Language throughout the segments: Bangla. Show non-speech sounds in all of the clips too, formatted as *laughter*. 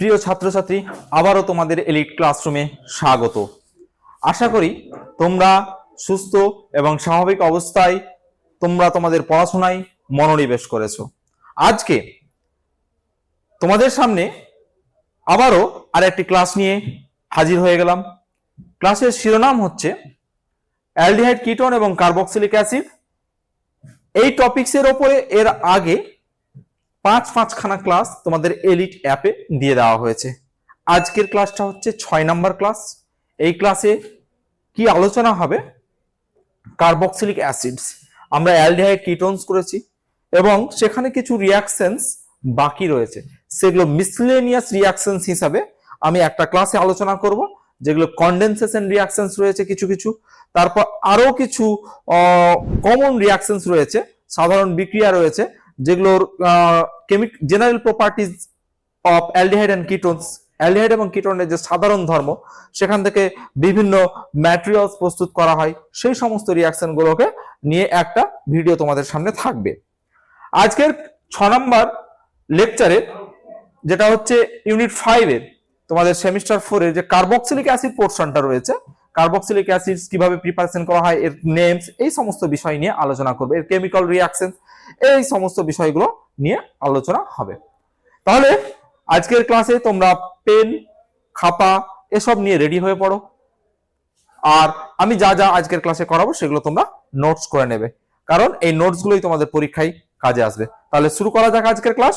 প্রিয় ছাত্রছাত্রী, আবারও তোমাদের এলিট ক্লাসরুমে স্বাগত। আশা করি তোমরা সুস্থ এবং স্বাভাবিক অবস্থায় তোমরা তোমাদের পড়াশোনায় মনোনিবেশ করেছ। আজকে তোমাদের সামনে আবারও আর একটি ক্লাস নিয়ে হাজির হয়ে গেলাম। ক্লাসের শিরোনাম হচ্ছে অ্যালডিহাইড কিটোন এবং কার্বক্সিলিক অ্যাসিড। এই টপিকসের ওপরে এর আগে পাঁচ পাঁচখানা ক্লাস তোমাদের এলিট অ্যাপে দিয়ে দেওয়া হয়েছে। আজকের ক্লাসটা হচ্ছে ছয় নাম্বার ক্লাস এই ক্লাসে কি আলোচনা হবে? কার্বক্সিলিক অ্যাসিডস আমরা অ্যালডিহাইড কিটোনস করেছি এবং সেখানে কিছু রিয়াকশনস বাকি রয়েছে। সেগুলো মিসলেনিয়াস রিয়াকশনস হিসাবে আমি একটা ক্লাসে আলোচনা করব, যেগুলো কন্ডেনসেশন রিয়াকশনস রয়েছে কিছু কিছু। তারপর আরও কিছু কমন রিয়াকশনস রয়েছে, সাধারণ বিক্রিয়া রয়েছে। যেগুলোর কেমিক general properties of aldehyde and ketones aldehyde এবং কিটোনের যে সাধারণ ধর্ম, সেখান থেকে বিভিন্ন ম্যাটেরিয়ালস প্রস্তুত করা হয়। সেই সমস্ত রিয়াকশন গুলোকে নিয়ে একটা ভিডিও তোমাদের সামনে থাকবে। আজকের ছ নম্বর লেকচারে যেটা হচ্ছে ইউনিট ফাইভের তোমাদের সেমিস্টার ফোরের যে কার্বক্সিলিক অ্যাসিড পোর্শনটা রয়েছে কার্বক্সিলিক অ্যাসিড কীভাবে প্রিপারেশন করা হয়, এর নেমস এই সমস্ত বিষয় নিয়ে আলোচনা করবে, এর কেমিক্যাল রিয়াকশন এই সমস্ত বিষয়গুলো নিয়ে আলোচনা হবে। তাহলে আজকের ক্লাসে তোমরা পেন খাতা, এসব নিয়ে রেডি হয়ে পড়ো। আর আমি যা যা আজকের ক্লাসে করাবো সেগুলো তোমরা নোটস করে নেবে। কারণ এই নোটসগুলোই তোমাদের পরীক্ষায় কাজে আসবে। তাহলে শুরু করা যাক আজকের ক্লাস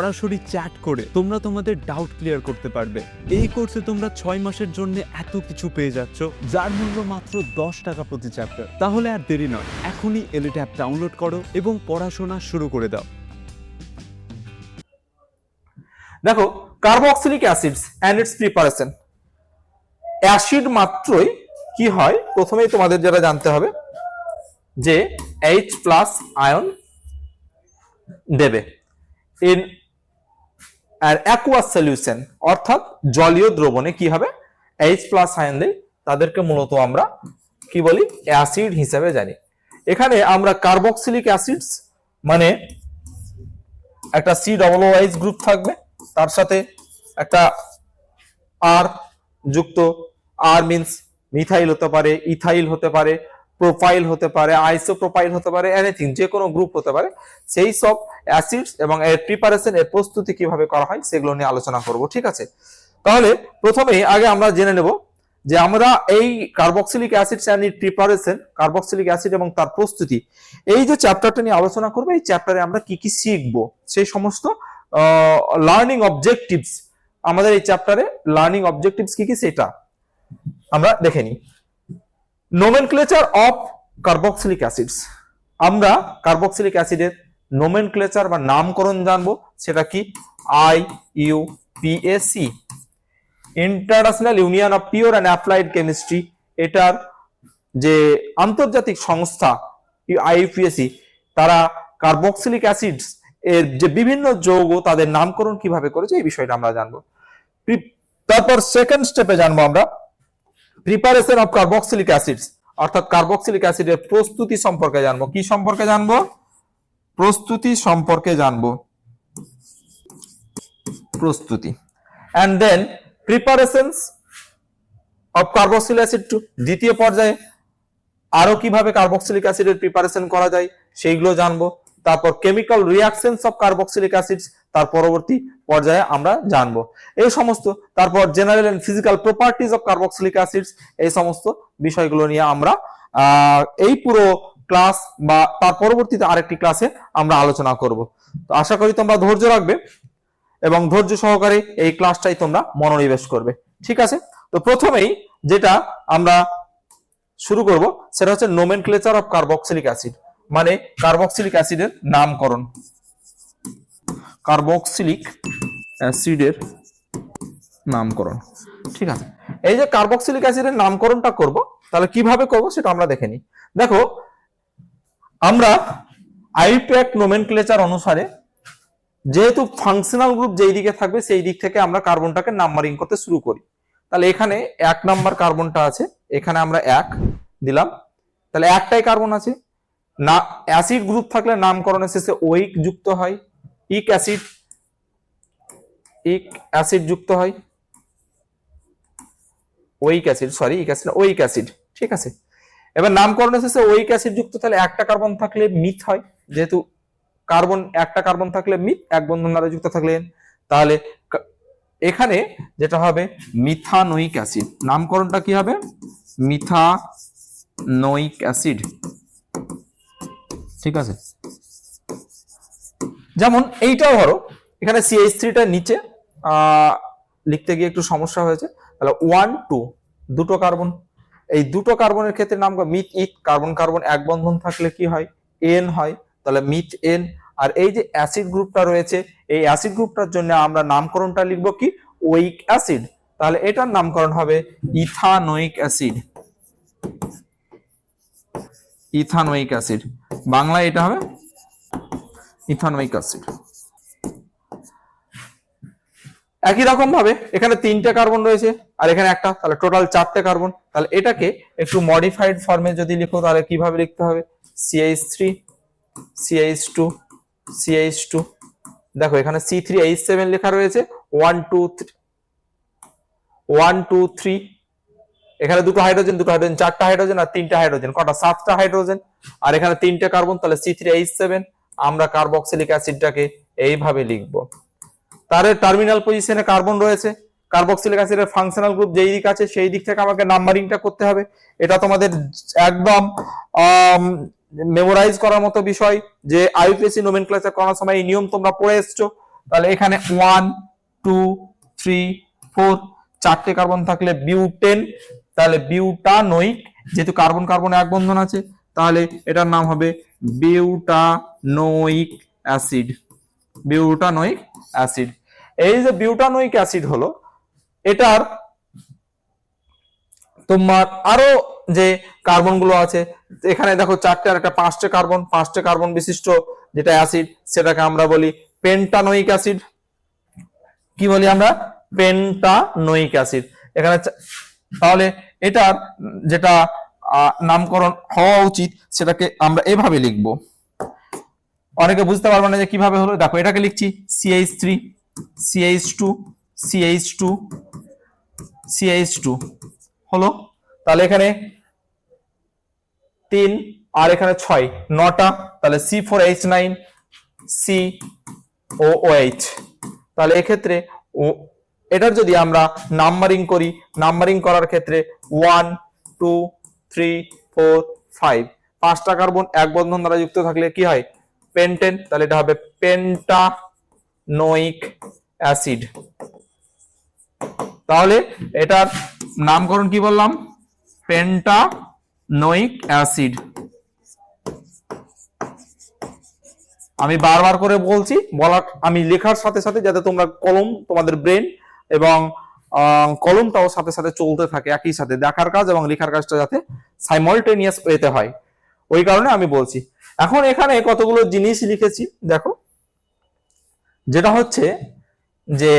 সরাসরি চ্যাট করে তোমরা তোমাদের ডাউট ক্লিয়ার করতে পারবে। এই কোর্সে তোমরা ছয় মাসের জন্য এত কিছু পেয়ে যাচ্ছ, যার মূল্য মাত্র দশ টাকা প্রতি চ্যাপ্টার তাহলে আর দেরি নয়, এখনই এলিট অ্যাপ ডাউনলোড করো এবং পড়াশোনা শুরু করে দাও। দেখো carboxylic acids and its preparation acid মাত্রই কি হয়? প্রথমেই তোমাদের যারা জানতে হবে, যে এইচ প্লাস আয়ন দেবে। ইন আর অ্যাকুয়াস সলিউশন অর্থাৎ জলীয় দ্রবণে কি হবে? এইচ প্লাস আয়ন দেয় তাদেরকে মূলত আমরা কি বলি? অ্যাসিড হিসেবে জানি। এখানে আমরা কার্বক্সিলিক অ্যাসিডস মানে একটা সি ডবল ওয়াইজ গ্রুপ থাকবে, তার সাথে একটা আর যুক্ত আর মিন্স মিথাইল হতে পারে ইথাইল হতে পারে প্রোপাইল হতে পারে আইসো প্রোফাইল হতে পারে এনিথিং যে কোনো গ্রুপ হতে পারে, সেই সব অ্যাসিডস এবং এর প্রিপারেশন এর প্রস্তুতি কীভাবে করা হয় সেগুলো নিয়ে আলোচনা করব, ঠিক আছে? তাহলে প্রথমেই আগে আমরা জেনে নেব যে আমরা এই carboxylic acids and it preparation carboxylic acid এবং তার প্রস্তুতি, এই যে চ্যাপ্টারটা নিয়ে আলোচনা করব, এই চ্যাপ্টারে আমরা কি কি শিখব? সেই সমস্ত লার্নিং অবজেক্টিভস আমাদের এই চ্যাপ্টারে লার্নিং অবজেক্টিভস কি কি সেটা আমরা দেখে নিই। নোমেনক্লেচার অফ কার্বক্সিলিক অ্যাসিডস আমরা কার্বক্সিলিক অ্যাসিডের নোমেনক্লেচার বা নামকরণ জানব, সেটা কি? I U P A International Union of Pure and Applied Chemistry এটার যে আন্তর্জাতিক সংস্থা আইইউপিএসি তারা কার্বক্সিলিক অ্যাসিডস এর যে বিভিন্ন যৌগ, তাদের নামকরণ কীভাবে করেছে, এই বিষয়টা আমরা জানব। তারপর সেকেন্ড স্টেপে জানব আমরা। প্রিপারেশন অফ কার্বক্সিলিক অ্যাসিডস অর্থাৎ কার্বক্সিলিক অ্যাসিডের প্রস্তুতি সম্পর্কে জানব। কি সম্পর্কে জানব? প্রস্তুতি সম্পর্কে জানব। প্রস্তুতি। And then preparations of carboxylic acid to দ্বিতীয় পর্যায়ে আরও কীভাবে কার্বক্সিলিক অ্যাসিডের প্রিপারেশন করা যায়, সেইগুলো জানব। তারপর chemical reactions of carboxylic acids তার পরবর্তী পর্যায়ে আমরা জানব। এই সমস্ত, তারপর general and physical properties of carboxylic acids এই সমস্ত বিষয়গুলো নিয়ে আমরা এই পুরো ক্লাস বা তার পরবর্তীতে আরেকটি ক্লাসে আমরা আলোচনা করব। তো আশা করি তোমরা ধৈর্য রাখবে এবং ধৈর্য সহকারে এই ক্লাসটাই তোমরা মনোনিবেশ করবে। ঠিক আছে? তো প্রথমেই যেটা আমরা শুরু করব, সেটা হচ্ছে নোমেনক্লেচার অফ কার্বক্সিলিক অ্যাসিড মানে কার্বক্সিলিক অ্যাসিডের নামকরণ। কার্বক্সিলিক অ্যাসিডের নামকরণ। ঠিক আছে? এই যে কার্বক্সিলিক অ্যাসিডের নামকরণটা করব, তাহলে কীভাবে করব সেটা আমরা দেখে নিই। দেখো, আমরা আইপ্যাক নোমেনক্লেচার অনুসারে যেহেতু ফাংশনাল গ্রুপ যেই দিকে থাকবে, সেই দিক থেকে আমরা কার্বনটাকে নাম্বারিং করতে শুরু করি। তাহলে এখানে এক নাম্বার কার্বনটা আছে, এখানে আমরা এক দিলাম। তাহলে একটাই কার্বন আছে। না, অ্যাসিড গ্রুপ থাকলে নামকরণের শেষে ওইক যুক্ত হয়। ইক অ্যাসিড ইক অ্যাসিড যুক্ত হয়। Oic acid, sorry, ic acid oic acid, ঠিক আছে? এবার নামকরণের শেষে ওইক অ্যাসিড যুক্ত তাহলে একটা কার্বন থাকলে মিথ হয়। যেহেতু কার্বন, একটা কার্বন থাকলে মিথ, এক বন্ধন দ্বারা যুক্ত থাকলে তাহলে এখানে যেটা হবে মিথানোইক অ্যাসিড। নামকরণটা কি হবে? Methanoic acid. ঠিক আছে? যেমন এইটাও ধরো, এখানে সিএইচ থ্রিটার নিচে লিখতে গিয়ে একটু সমস্যা হয়েছে। তাহলে ওয়ান টু দুটো কার্বন এই দুটো কার্বনের ক্ষেত্রে নাম মিথ ইথ কার্বন কার্বন এক বন্ধন থাকলে কি হয়? এন হয়। তাহলে মিথ এন আর এই যে অ্যাসিড গ্রুপটা রয়েছে, এই অ্যাসিড গ্রুপটার জন্য আমরা নামকরণটা লিখব কি? ওইক অ্যাসিড তাহলে এটার নামকরণ হবে ইথানোইক অ্যাসিড ইথানোইক অ্যাসিড বাংলায় এটা হবে ইথানোইক অ্যাসিড। একই রকম ভাবে এখানে তিনটে কার্বন রয়েছে, আর এখানে একটা, তাহলে টোটাল চারটে কার্বন। তাহলে এটাকে একটু মডিফাইড ফর্মে যদি লিখো, তাহলে কীভাবে লিখতে হবে? CH three CH two CH two দেখো, এখানে সি থ্রি এইচ সেভেন লেখা রয়েছে one two three one two three এখানে দুটো হাইড্রোজেন দুটো হাইড্রোজেন চারটা হাইড্রোজেন আর তিনটা হাইড্রোজেন কটা সাতটা হাইড্রোজেন আর এখানে তিনটে কার্বন, তাহলে সি থ্রি এইচ সেভেন আমরা কার্বক্সিলিক অ্যাসিডটাকে এইভাবে লিখব। তার টার্মিনাল পজিশনে কার্বন রয়েছে। কার্বক্সিলিক অ্যাসিডের ফাংশনাল গ্রুপ যেই দিক আছে, সেই দিক থেকে আমাকে নাম্বারিংটা করতে হবে। এটা তোমাদের একদম মেমোরাইজ করার মতো বিষয় যে আইউপিএসসি নোমেনক্লেচার করার সময় এই নিয়ম তোমরা পড়ে এসছো। তাহলে এখানে ওয়ান টু থ্রি ফোর চারটে কার্বন থাকলে বিউটেন তাহলে বিউটানোইক যেহেতু কার্বন কার্বন এক বন্ধন আছে তাহলে এটার নাম হবে বিউটানোইক অ্যাসিড। Butanoic acid. এই যে বিউটানোইক অ্যাসিড হলো, এটার তোমার আরও যে কার্বনগুলো আছে, এখানে দেখো চারটে আর একটা পাঁচটে কার্বন পাঁচটে কার্বন বিশিষ্ট যেটা অ্যাসিড, সেটাকে আমরা বলি পেন্টানোইক অ্যাসিড কি বলি আমরা? পেন্টানোইক অ্যাসিড এখানে তাহলে এটার যেটা নামকরণ হওয়া উচিত, সেটাকে আমরা এভাবে লিখব। অনেকে বুঝতে পারবে না যে কীভাবে হলো। দেখো, এটাকে লিখছি CH three CH two CH two CH two হলো? তাহলে এখানে তিন, আর এখানে ছয়, নটা, তাহলে C four H nine C O H তাহলে এক্ষেত্রে ও, এটার যদি আমরা নাম্বারিং করি নাম্বারিং করার ক্ষেত্রে one two three four five পাঁচটা কার্বন এক বন্ধন দ্বারা যুক্ত থাকলে কি হয়? পেন্টেন তাহলে এটা হবে পেন্টা পেন্টানোইক অ্যাসিড তাহলে এটার নামকরণ কি বললাম? পেন্টানোইক অ্যাসিড আমি বারবার করে বলছি, বলার, আমি লেখার সাথে সাথে যাতে তোমরা কলম, তোমাদের ব্রেন এবং কলমটাও সাথে সাথে চলতে থাকে, একই সাথে। দেখার কাজ এবং লেখার কাজটা যাতে সাইমলটেনিয়াস ওয়েতে হয়। ওই কারণে আমি বলছি। এখন এখানে কতগুলো জিনিস লিখেছি, দেখো। যেটা হচ্ছে যে,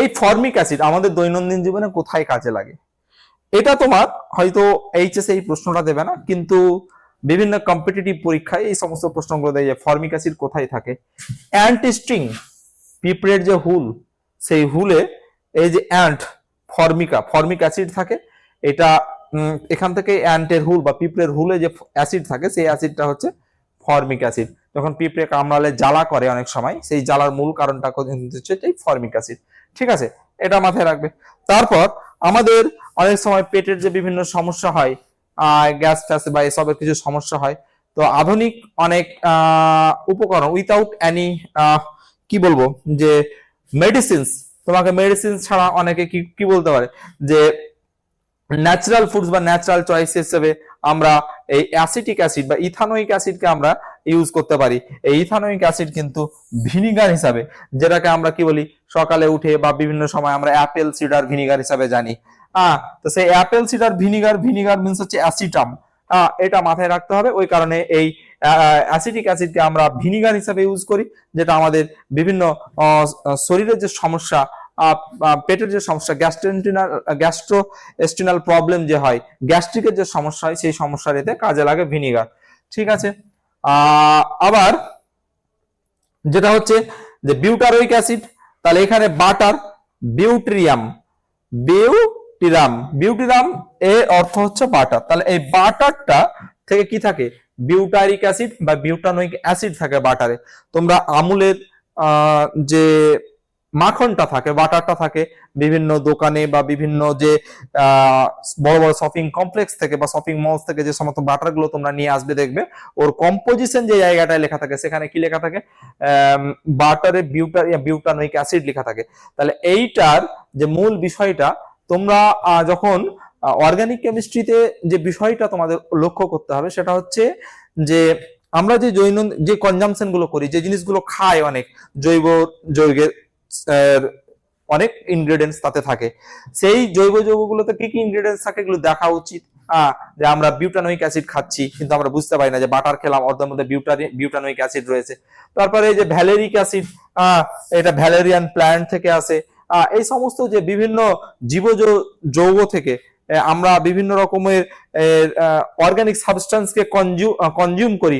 এই ফর্মিক অ্যাসিড আমাদের দৈনন্দিন জীবনে কোথায় কাজে লাগে? এটা তোমার হয়তো এইচএস এই প্রশ্নটা দেবে না, কিন্তু বিভিন্ন কম্পিটিটিভ পরীক্ষায় এই সমস্ত প্রশ্নগুলো দেয় যে ফর্মিক অ্যাসিড কোথায় থাকে। অ্যান্টিস্ট্রিং পিঁপড়ের যে হুল সেই হুলে এই যে অ্যান্ট ফর্মিকা ফর্মিক অ্যাসিড থাকে, এটা এখান থেকে অ্যান্টের হুল বা পিঁপড়ের হুলে যে অ্যাসিড থাকে, সেই অ্যাসিডটা হচ্ছে ফর্মিক অ্যাসিড যখন পিঁপড়ে কামড়ালে জ্বালা করে অনেক সময়, সেই জ্বালার মূল কারণটা হচ্ছে এই ফর্মিক অ্যাসিড ঠিক আছে? এটা মাথায় রাখবে। তারপর আমাদের অনেক সময় পেটের যে বিভিন্ন সমস্যা হয় গ্যাস ট্যাস বা এসবের কিছু সমস্যা হয়, তো আধুনিক অনেক উপকরণ উইথাউট এনি কি বলব, যে মেডিসিনস তোমাকে মেডিসিন ছাড়া অনেকে কি কি বলতে পারে? যে ন্যাচারাল ফুডস বা ন্যাচারাল চয়েস হিসেবে আমরা এই অ্যাসিটিক অ্যাসিড বা ইথানোইক অ্যাসিডকে আমরা ইউজ করতে পারি। এই ইথানোয়িক অ্যাসিড কিন্তু ভিনিগার হিসাবে, যেটাকে আমরা কি বলি? সকালে উঠে বা বিভিন্ন সময় আমরা অ্যাপেল সিডার ভিনিগার হিসাবে জানি। আহ, তো সেই apple cider vinegar vinegar means হচ্ছে অ্যাসিটাম এটা মাথায় রাখতে হবে। ওই কারণে এই অ্যাসিটিক অ্যাসিডকে আমরা ভিনিগার হিসাবে ইউজ করি, যেটা আমাদের বিভিন্ন শরীরের যে সমস্যা পেটের যে সমস্যা গ্যাস্ট্রেন্টিনাল গ্যাস্ট্রো এস্টিনাল প্রবলেম যে হয় গ্যাস্ট্রিকের যে সমস্যা হয়, সেই সমস্যার এতে কাজে লাগে ভিনিগার ঠিক আছে? আবার যেটা হচ্ছে যে বিউটারোইক অ্যাসিড তাহলে এখানে বাটার বিউট্রিয়াম বিউটিরাম বিউটিরাম এর অর্থ হচ্ছে বাটার তাহলে এই বাটারটা থেকে কি থাকে? বিউটারিক অ্যাসিড বা বিউটানোইক অ্যাসিড থাকে বাটারে। তোমরা আমুলের যে মাখনটা থাকে, বাটারটা থাকে, বিভিন্ন দোকানে বা বিভিন্ন যে বড় বড় শপিং কমপ্লেক্স থেকে বা শপিং মলস থেকে যে সমস্ত বাটারগুলো তোমরা নিয়ে আসবে দেখবে, ওর কম্পোজিশন যে জায়গাটায় লেখা থাকে, সেখানে কি লেখা থাকে? বাটারে বিউটার, বিউটানোইক অ্যাসিড লেখা থাকে। তাহলে এইটার যে মূল বিষয়টা, তোমরা যখন অর্গানিক কেমিস্ট্রিতে যে বিষয়টা তোমাদের লক্ষ্য করতে হবে, সেটা হচ্ছে যে আমরা যে জৈন যে কনজামশনগুলো করি, যে জিনিসগুলো খাই অনেক, জৈব যৌগের অনেক ইনগ্রেডিয়েন্টস তাতে থাকে। সেই জৈব যৌগগুলোতে কি কি ইনগ্রেডিয়েন্টস থাকে এগুলো দেখা উচিত। যে আমরা বিউটানোইক অ্যাসিড খাচ্ছি, কিন্তু আমরা বুঝতে পারি না যে বাটার খেলাম ওর মধ্যে বিউটানোইক অ্যাসিড রয়েছে। তারপরে যে ভ্যালেরিক অ্যাসিড এটা ভ্যালেরিয়ান প্ল্যান্ট থেকে আসে। এই সমস্ত যে বিভিন্ন জীবজ যৌগ থেকে আমরা বিভিন্ন রকমের অর্গানিক সাবস্টেন্সকে কনজিউম করি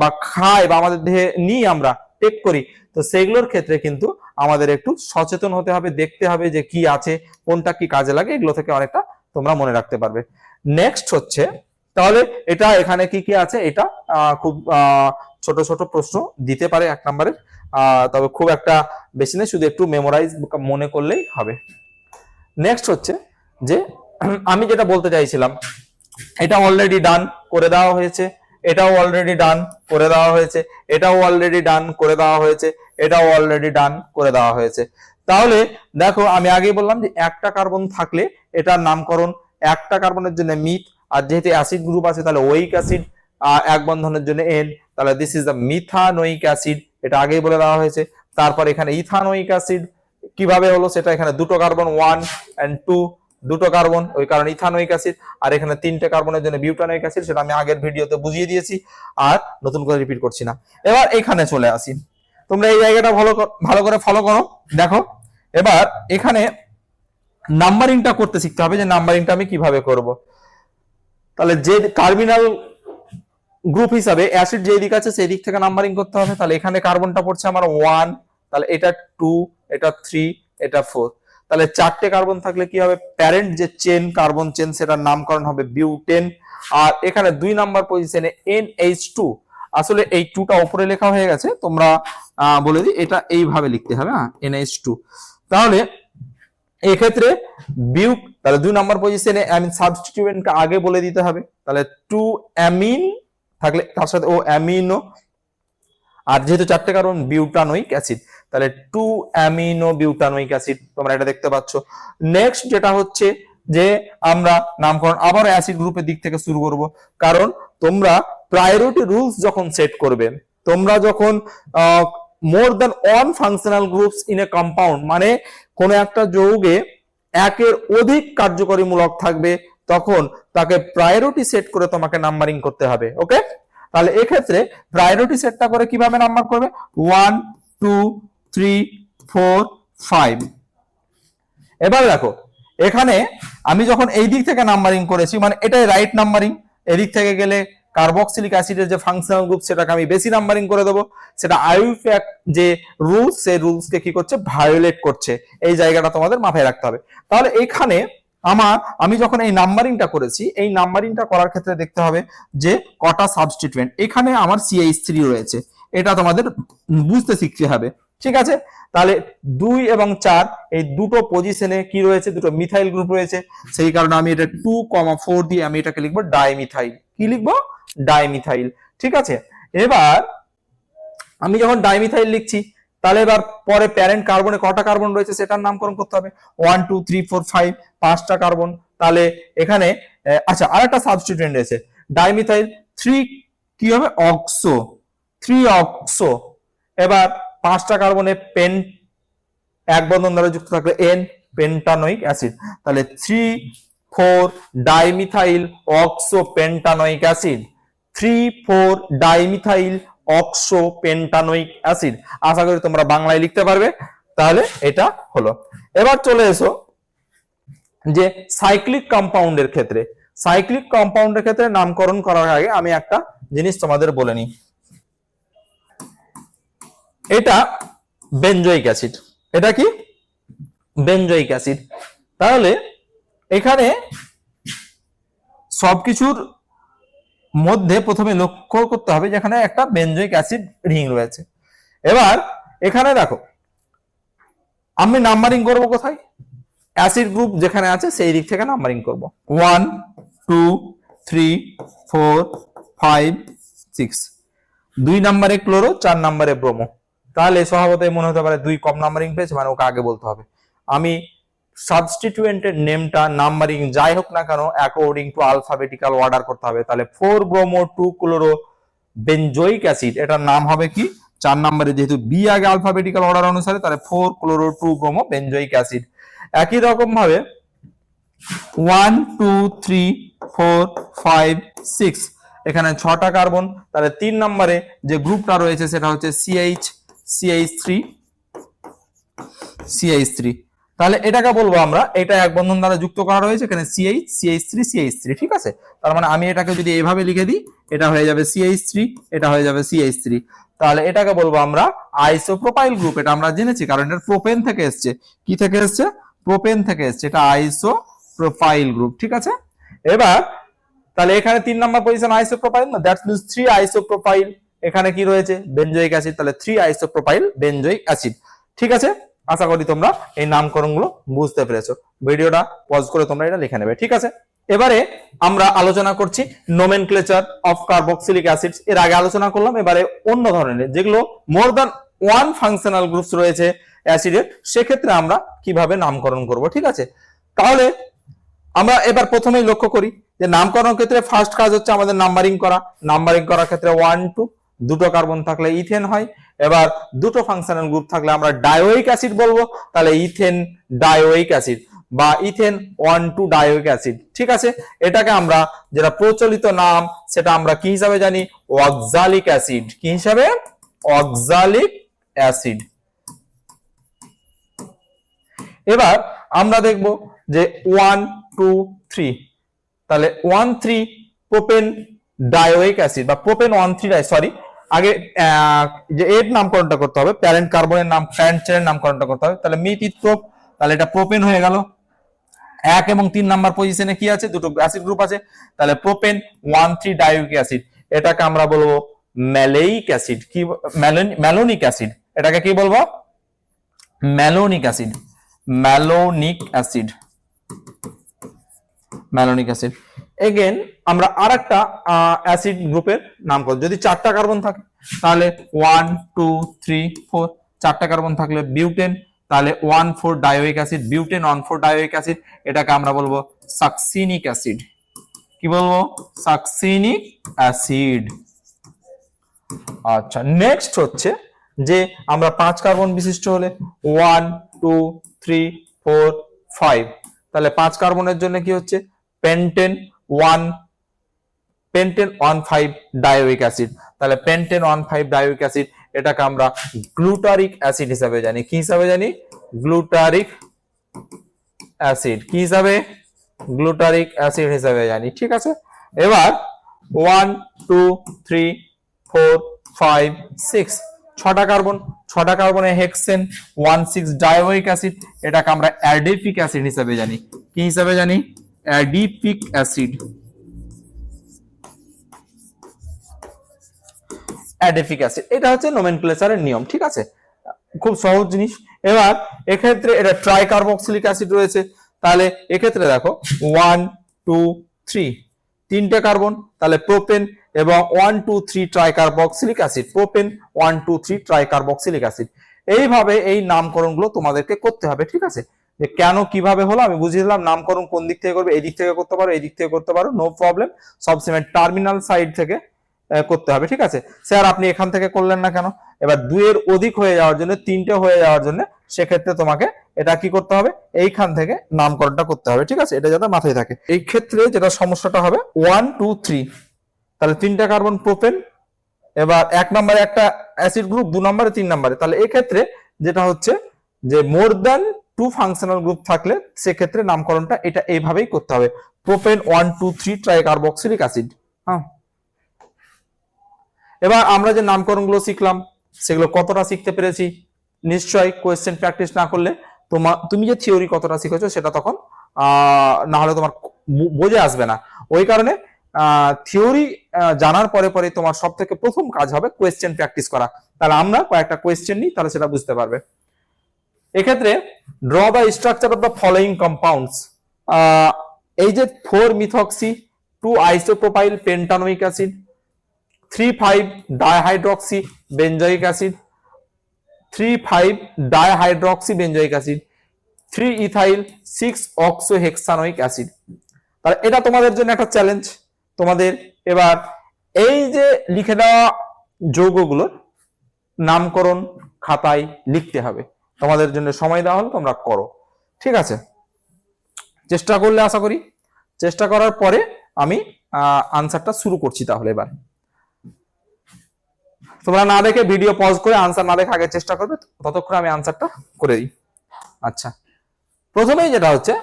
বা খাই, বা আমাদের দেহে নিই আমরা টেক করি। তো সেগুলোর ক্ষেত্রে কিন্তু আমাদের একটু সচেতন হতে হবে, দেখতে হবে যে কি আছে, কোনটা কি কাজে লাগে, এগুলো থেকে অনেকটা তোমরা মনে রাখতে পারবে। নেক্সট হচ্ছে, তাহলে এটা এখানে কি কি আছে? এটা খুব ছোট ছোট প্রশ্ন দিতে পারে এক নম্বরের তবে খুব একটা বেশি নেই শুধু একটু মেমোরাইজ মনে করলেই হবে। নেক্সট হচ্ছে যে *clears throat* আমি যেটা বলতে চাইছিলাম, এটা অলরেডি ডান করে দেওয়া হয়েছে, এটাও অলরেডি ডান করে দেওয়া হয়েছে, এটাও অলরেডি ডান করে দেওয়া হয়েছে, এটাও অলরেডি ডান করে দেওয়া হয়েছে। তাহলে দেখো, আমি আগেই বললাম যে একটা কার্বন থাকলে এটার নামকরণ, একটা কার্বনের জন্য মিথ আর যেহেতু অ্যাসিড গ্রুপ আছে, তাহলে ওইক অ্যাসিড এক বন্ধনের জন্য এন তাহলে this is the methanoic acid এটা আগেই বলে দেওয়া হয়েছে। তারপর এখানে ইথানোইক অ্যাসিড কীভাবে হলো সেটা এখানে, দুটো কার্বন ওয়ান এন্ড টু দুটো কার্বন, ওই কারণে ইথানোইক অ্যাসিড, আর এখানে তিনটে কার্বনের জন্য বিউটানোইক অ্যাসিড, সেটা আমি আগের ভিডিওতে বুঝিয়ে দিয়েছি, আর নতুন করে রিপিট করছি না। এবার এখানে চলে আসি। তোমরা এই জায়গাটা ভালো ভালো করে ফলো করো, দেখো। এবার এখানে নাম্বারিংটা করতে শিখতে হবে যে নাম্বারিংটা আমি কীভাবে করব। তাহলে যে টার্মিনাল গ্রুপ হিসাবে অ্যাসিড যেই দিক আছে সেই দিক থেকে নাম্বারিং করতে হবে। তাহলে এখানে কার্বনটা পড়ছে আমার ওয়ান তাহলে এটা টু এটা থ্রি এটা ফোর তাহলে চারটে কার্বন থাকলে কি হবে? প্যারেন্ট যে চেন কার্বন চেন সেটার নামকরণ হবে বিউটেন আর এখানে দুই নাম্বার পজিশনে এন এইচ টু আসলে এই টুটা ওপরে লেখা হয়ে গেছে, তোমরা বলে দিই, এটা এইভাবে লিখতে হবে হ্যাঁ এনএইচ টু তাহলে এক্ষেত্রে বিউট তাহলে দুই নাম্বার পজিশনে অ্যামিন সাবস্টিটিউয়েন্টকে আগে বলে দিতে হবে। তাহলে টু অ্যামিন থাকলে, তার সাথে ও অ্যামিনো আর যেহেতু চারটে কার্বন বিউটানোইক অ্যাসিড তাহলে টু অ্যামিনো বিউটানোইক অ্যাসিড তোমরা এটা দেখতে পাচ্ছ। নেক্সট যেটা হচ্ছে যে আমরা নামকরণ আবার অ্যাসিড গ্রুপের দিক থেকে শুরু করব। কারণ তোমরা প্রায়োরিটি রুলস যখন সেট করবে, তোমরা যখন more than one functional groups in a compound মানে কোন একটা যৌগে একের অধিক কার্যকরীমূলক থাকবে, তখন তাকে প্রায়োরিটি সেট করে তোমাকে নাম্বারিং করতে হবে ওকে তাহলে এক্ষেত্রে প্রায়োরিটি সেটটা করে কীভাবে নাম্বার করবে? One two three four five এবার দেখো, এখানে আমি যখন এই দিক থেকে নাম্বারিং করেছি মানে এটাই রাইট নাম্বারিং এদিক থেকে গেলে কার্বক্সিলিক অ্যাসিডের যে ফাংশনাল গ্রুপ সেটাকে আমি বেশি নাম্বারিং করে দেবো। সেটা আইউফ্যাক যে রুলস সেই রুলস কে কি করছে? ভায়োলেট করছে। এই জায়গাটা তোমাদের মাথায় রাখতে হবে। তাহলে এখানে আমার, আমি যখন এই নাম্বারিংটা করেছি, এই নাম্বারিংটা করার ক্ষেত্রে দেখতে হবে যে কটা সাবস্টিটুয়েন্ট এখানে আমার সিএইচ থ্রি রয়েছে। এটা তোমাদের বুঝতে শিখতে হবে। ঠিক আছে? তাহলে দুই এবং চার, এই দুটো পজিশনে কি রয়েছে? দুটো মিথাইল গ্রুপ রয়েছে। সেই কারণে আমি এটা টু কমা ফোর দিয়ে আমি এটাকে লিখব ডাইমিথাইল কি লিখব? ডাইমিথাইল ঠিক আছে? এবার আমি যখন ডাইমিথাইল লিখছি, তাহলে এবার পরে প্যারেন্ট কার্বনে কটা কার্বন রয়েছে সেটার নামকরণ করতে হবে। One two three four five পাঁচটা কার্বন তাহলে এখানে আচ্ছা আরেকটা সাবস্টিটিউয়েন্ট রয়েছে। ডাইমিথাইল থ্রি কি হবে? অক্সো থ্রি অক্সো এবার পাঁচটা কার্বনে পেন, এক বন্ধন দ্বারা যুক্ত থাকলে এন পেন্টানোইক অ্যাসিড তাহলে three four dimethyl oxo pentanoic acid three four dimethyl oxo pentanoic acid আশা করি তোমরা বাংলায় লিখতে পারবে। তাহলে এটা হলো। এবার চলে এসো যে সাইক্লিক কম্পাউন্ডের ক্ষেত্রে। সাইক্লিক কম্পাউন্ডের ক্ষেত্রে নামকরণ করার আগে আমি একটা জিনিস তোমাদের বলে নিই। এটা বেঞ্জয়িক অ্যাসিড এটা কি? বেঞ্জয়িক অ্যাসিড তাহলে এখানে সবকিছুর মধ্যে প্রথমে লক্ষ্য করতে হবে যেখানে একটা বেঞ্জয়িক অ্যাসিড রিং রয়েছে। এবার এখানে দেখো, আমি নাম্বারিং করব কোথায়? অ্যাসিড গ্রুপ যেখানে আছে সেই দিক থেকে নাম্বারিং করব। One two three four five six দুই নম্বরে ক্লোরো চার নম্বরে ব্রোমো তাহলে স্বভাবতই মনে হতে পারে দুই কম নাম্বারিং পেয়েছে মানে ওকে আগে বলতে হবে। আমি সাবস্টিটিউয়েন্টের নেমটা নাম্বারিং যাই হোক না কেন অ্যাকর্ডিং টু আলফাবেটিক্যাল অর্ডার করতে হবে। তাহলে four bromo two chloro benzoic acid এটার নাম হবে কি? চার নাম্বারে যেহেতু বি আগে আলফাবেটিক্যাল অর্ডার অনুসারে, তাহলে four chloro two bromo benzoic acid একই রকম ভাবে one two three four five six এখানে ছটা কার্বন তাহলে তিন নম্বরে যে গ্রুপটা রয়েছে, সেটা হচ্ছে CH CH three CH three তাহলে এটাকে বলব আমরা, এটা এক বন্ধন দ্বারা যুক্ত করা রয়েছে, এখানে CH CH three CH three ঠিক আছে? তার মানে আমি এটাকে যদি এইভাবে লিখে দিই, এটা হয়ে যাবে সিএইচ থ্রি এটা হয়ে যাবে সিএইচ থ্রি তাহলে এটাকে বলব আমরা আইসোপ্রোপাইল গ্রুপ এটা আমরা জেনেছি, কারণ এটা প্রোপেন থেকে এসছে। কি থেকে এসছে? প্রোপেন থেকে এসছে, এটা আইসো প্রোফাইল গ্রুপ ঠিক আছে? এবার, তাহলে এখানে তিন নম্বর পজিশন আইসোপ্রোপাইল না দ্যাটস মিনস থ্রি আইসোপ্রোপাইল এখানে কি রয়েছে? Benzoic acid. তাহলে থ্রি আইসোপ্রোপাইল বেনজোইক অ্যাসিড। ঠিক আছে? আশা করি তোমরা এই নামকরণগুলো বুঝতে পেরেছ। ভিডিওটা পজ করে তোমরা এটা লিখে নেবে। ঠিক আছে? এবারে আমরা আলোচনা করছি নোমেনক্লেচার অফ কার্বক্সিলিক অ্যাসিডস এর আগে আলোচনা করলাম। এবারে অন্য ধরনের যেগুলো more than one functional groups রয়েছে অ্যাসিডের, সেক্ষেত্রে আমরা কীভাবে নামকরণ করব? ঠিক আছে? তাহলে আমরা এবার প্রথমেই লক্ষ্য করি যে নামকরণ ক্ষেত্রে ফার্স্ট কাজ হচ্ছে আমাদের নাম্বারিং করা। নাম্বারিং করার ক্ষেত্রে ওয়ান টু দুটো কার্বন থাকলে ইথেন হয়। এবার দুটো ফাংশনাল গ্রুপ থাকলে আমরা ডায়োইক অ্যাসিড বলব। তাহলে ইথেন ডায়োইক অ্যাসিড বা ethane one two dioic acid ঠিক আছে? এটাকে আমরা যেটা প্রচলিত নাম, সেটা আমরা কি হিসাবে জানি? অক্সালিক অ্যাসিড কি হিসাবে? অক্সালিক অ্যাসিড এবার আমরা দেখব যে ওয়ান টু থ্রি তাহলে one three propane dioic acid বা প্রোপেন ওয়ান থ্রি সরি আগে যে এর নামকরণটা করতে হবে, প্যারেন্ট কার্বনের নাম প্যারেন্ট চেনের নামকরণটা করতে হবে। তাহলে প্রোপ তাহলে এটা প্রোপেন হয়ে গেল। এক এবং তিন নাম্বার পজিশনে কি আছে? দুটো অ্যাসিড গ্রুপ আছে। তাহলে propane one three dioic acid এটাকে আমরা বলব ম্যালেইক অ্যাসিড কি ম্যালোনিক অ্যাসিড এটাকে কি বলব? Malonic acid malonic acid malonic acid again আমরা আর একটা অ্যাসিড গ্রুপের নাম করব যদি চারটা কার্বন থাকে, তাহলে ওয়ান টু থ্রি ফোর চারটা কার্বন থাকলে বিউটেন তাহলে one four dioic acid butane one four dioic acid এটাকে আমরা বলব সাকসিনিক অ্যাসিড কি বলব? সাকসিনিক অ্যাসিড আচ্ছা নেক্সট হচ্ছে যে আমরা পাঁচ কার্বন বিশিষ্ট হলে one two three four five তাহলে পাঁচ কার্বনের জন্য কি হচ্ছে? Pentane one pentane one five dioic acid তাহলে pentane one five dioic acid এটাকে আমরা গ্লুটারিক অ্যাসিড হিসাবে জানি। কি হিসাবে জানি? গ্লুটারিক অ্যাসিড কি হিসাবে? গ্লুটারিক অ্যাসিড হিসাবে জানি। ঠিক আছে? এবার one two three four five six ছটা কার্বন ছটা কার্বনে hexane one six dioic acid এটাকে আমরা অ্যাডিপিক অ্যাসিড হিসাবে জানি। কি হিসাবে জানি? Adipic acid. অ্যাডিপিক অ্যাসিড, এটা হচ্ছে নোমেনক্লেচারের নিয়ম, ঠিক আছে? খুব সহজ জিনিস। এবার এক্ষেত্রে এটা ট্রাইকার্বক্সিলিক অ্যাসিড রয়েছে। তাহলে এক্ষেত্রে দেখো ওয়ান টু থ্রি তিনটে কার্বন তাহলে প্রোপেন এবং one two three tricarboxylic acid propane one two three tricarboxylic acid এইভাবে এই নামকরণগুলো তোমাদেরকে করতে হবে, ঠিক আছে? যে কেন কীভাবে হলো আমি বুঝিয়ে দিলাম নামকরণ কোন দিক থেকে করবে, এই দিক থেকে করতে পারো, এই দিক থেকে করতে পারো নো প্রবলেম সবসময় টার্মিনাল সাইড থেকে করতে হবে, ঠিক আছে? স্যার, আপনি এখান থেকে করলেন না কেন? এবার দুইয়ের অধিক হয়ে যাওয়ার জন্য, তিনটে হয়ে যাওয়ার জন্য, সেক্ষেত্রে তোমাকে এটা কি করতে হবে? এইখান থেকে নামকরণটা করতে হবে, ঠিক আছে? এটা যাতে মাথায় থাকে। এই ক্ষেত্রে যেটা সমস্যাটা হবে ওয়ান টু থ্রি তাহলে তিনটা কার্বন প্রোপেন এবার এক নম্বরে একটা অ্যাসিড গ্রুপ দু নম্বরে তিন নম্বরে। তাহলে এক্ষেত্রে যেটা হচ্ছে যে more than two functional group থাকলে সেক্ষেত্রে নামকরণটা এটা এইভাবেই করতে হবে। Propane one two three tricarboxylic acid হ্যাঁ। এবার আমরা যে নামকরণগুলো শিখলাম, সেগুলো কতটা শিখতে পেরেছি? নিশ্চয়ই কোয়েশ্চেন প্র্যাকটিস না করলে তোমার তুমি যে থিওরি কতটা শিখেছো সেটা তখন না হলে তোমার বোঝে আসবে না। ওই কারণে থিওরি জানার পরে পরে তোমার সব থেকে প্রথম কাজ হবে কোয়েশ্চেন প্র্যাকটিস করা। তাহলে আমরা কয়েকটা কোয়েশ্চেন নিই, তাহলে সেটা বুঝতে পারবে। এক্ষেত্রে draw the structure of the following compounds এই যে four methoxy two isopropyl pentanoic acid three five dihydroxy benzoic acid three five dihydroxy benzoic acid three ethyl six oxo hexanoic acid তাহলে এটা তোমাদের জন্য একটা চ্যালেঞ্জ তোমাদের এবার এই যে লিখে দেওয়া যৌগগুলোর নামকরণ খাতায় লিখতে হবে। তোমাদের জন্য সময় দেওয়া হলো, তোমরা করো। ঠিক আছে? চেষ্টা করলে আশা করি। চেষ্টা করার পরে আমি আনসারটা শুরু করছি তাহলে এবার। তোমরা না দেখে ভিডিও পজ করে আনসার না দেখে আগে চেষ্টা করবে, ততক্ষণ আমি আনসারটা করে দিই। আচ্ছা। প্রথমেই যেটা হচ্ছে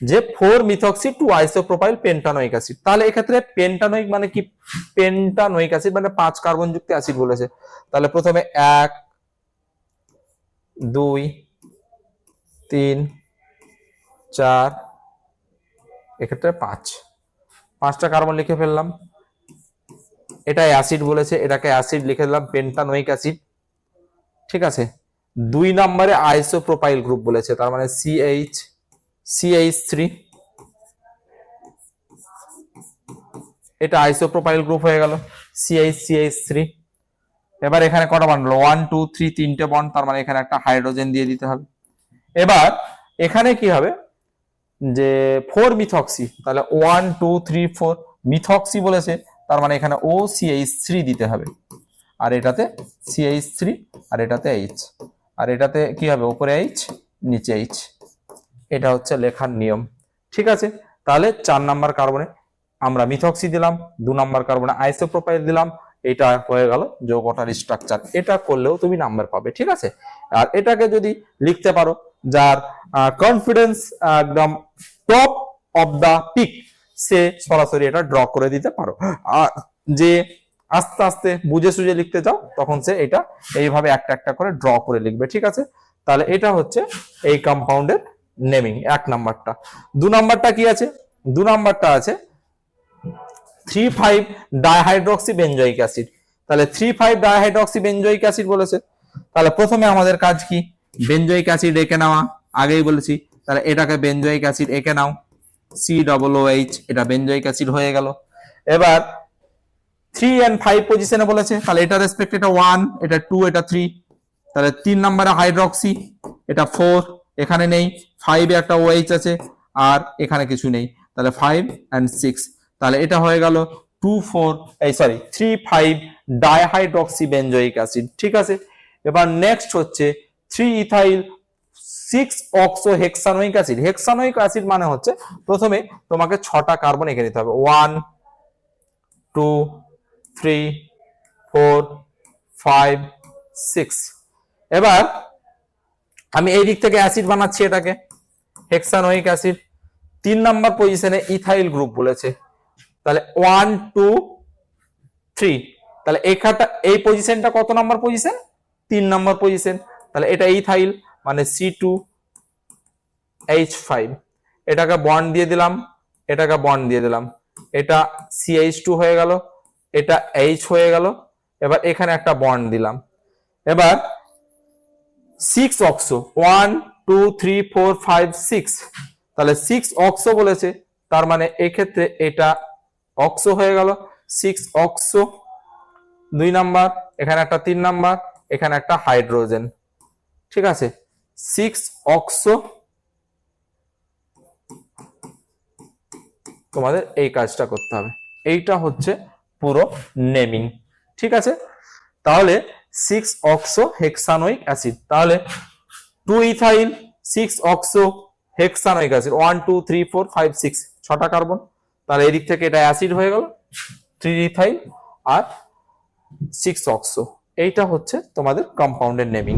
যে four methoxy two isopropyl pentanoic acid তাহলে এক্ষেত্রে পেন্টানোইক মানে কি? পেন্টানোইক অ্যাসিড মানে পাঁচ কার্বন যুক্ত অ্যাসিড বলেছে। তাহলে প্রথমে এক দুই, তিন, চার, এক্ষেত্রে পাঁচ। পাঁচটা কার্বন লিখে ফেললাম? এটা অ্যাসিড বলেছে, এটাকে অ্যাসিড লিখে দিলাম পেন্টানোইক অ্যাসিড ঠিক আছে? দুই নম্বরে আইসোপ্রোপাইল গ্রুপ বলেছে, তার মানে সিএইচ সিএইচ থ্রি এটা আইসোপ্রোপাইল গ্রুপ হয়ে গেল সিএইচ সিএইচ থ্রি এবার এখানে কটা বন্ড হলো ওয়ান টু থ্রি তিনটে বন্ড তার মানে এখানে একটা হাইড্রোজেন দিয়ে দিতে হবে। এবার এখানে কি হবে? যে ফোর মিথক্সি তাহলে one two three four methoxy বলেছে, তার মানে এখানে ও সিএইচ থ্রি দিতে হবে। আর এটাতে সিএইচ থ্রি আর এটাতে এইচ আর এটাতে কি হবে? ওপরে এইচ নিচে এইচ এটা হচ্ছে লেখার নিয়ম। ঠিক আছে? তাহলে চার নাম্বার কার্বনে আমরা মিথক্সি দিলাম, দু নাম্বার কার্বনে আইসোপ্রোপাইল দিলাম এটা হয়ে গেল যৌগটার স্ট্রাকচার এটা করলেও তুমি নাম্বার পাবে, ঠিক আছে? আর এটাকে যদি লিখতে পারো, যার কনফিডেন্স একদম টপ অফ দা পিক সে সরাসরি এটা ড্র করে দিতে পারো। আর যে আস্তে আস্তে বুঝে সুঝে লিখতে চাও, তখন সে এটা এইভাবে একটা একটা করে ড্র করে লিখবে, ঠিক আছে? তাহলে এটা হচ্ছে এই কম্পাউন্ডের নেমিং এক নাম্বারটা দু নাম্বারটা কি আছে? দু নাম্বারটা আছে three five dihydroxy benzoic acid. তাহলে three five dihydroxy benzoic acid বলেছে। তাহলে প্রথমে আমাদের কাজ কি? বেঞ্জয়িক অ্যাসিড এঁকে নেওয়া। আগেই বলেছি। তাহলে এটাকে বেঞ্জয়িক অ্যাসিড এঁকে নাও। সি ডবল এইচ এটা বেঞ্জয়িক অ্যাসিড হয়ে গেল। এবার থ্রি অ্যান্ড ফাইভ পজিশনে বলেছে। তাহলে এটা রেসপেক্ট এটা ওয়ান এটা টু এটা থ্রি তাহলে তিন নম্বরে হাইড্রক্সি, এটা ফোর এখানে নেই। ফাইভে একটা ওএইচ আছে, আর এখানে কিছু নেই। তাহলে ফাইভ অ্যান্ড সিক্স তাহলে এটা হয়ে গেল টু ফোর এই sorry three five dihydroxy benzoic acid ঠিক আছে? এবার নেক্সট হচ্ছে three ethyl six oxo hexanoic acid hexanoic acid মানে হচ্ছে প্রথমে তোমাকে ছটা কার্বন এঁকে নিতে হবে। One two three four five six এবার আমি এই দিক থেকে অ্যাসিড বানাচ্ছি এটাকে। হেক্সানোইক অ্যাসিড তিন নাম্বার পজিশনে ইথাইল গ্রুপ বলেছে। তাহলে ওয়ান টু থ্রি তাহলে এখানটা এই পজিশনটা কত নাম্বার পজিশন তিন নাম্বার পজিশন তাহলে এটা ইথাইল মানে সি টু এইচ ফাইভ এটাকে বন্ড দিয়ে দিলাম, এটাকে বন্ড দিয়ে দিলাম। এটা সিএইচ টু হয়ে গেল, এটা এইচ হয়ে গেল, এবার এখানে একটা বন্ড দিলাম। এবার six oxo one two three four five six তাহলে সিক্স অক্সো বলেছে, তার মানে এক্ষেত্রে এটা অক্সো হয়ে গেল। সিক্স অক্সো, দুই নাম্বার, এখানে একটা তিন নাম্বার, এখানে একটা হাইড্রোজেন। ঠিক আছে? সিক্স অক্সো, তোমাদের এই কাজটা করতে হবে। এইটা হচ্ছে পুরো নেমিং ঠিক আছে? তাহলে সিক্স অক্সো হেক্সানোইক অ্যাসিড তাহলে two ethyl six oxo hexanoic acid one two three four five six ছটা কার্বন তাহলে এদিক থেকে এটা অ্যাসিড হয়ে গেল থ্রি ইথাইল আর সিক্স অক্সো এইটা হচ্ছে তোমাদের কম্পাউন্ডের নেমিং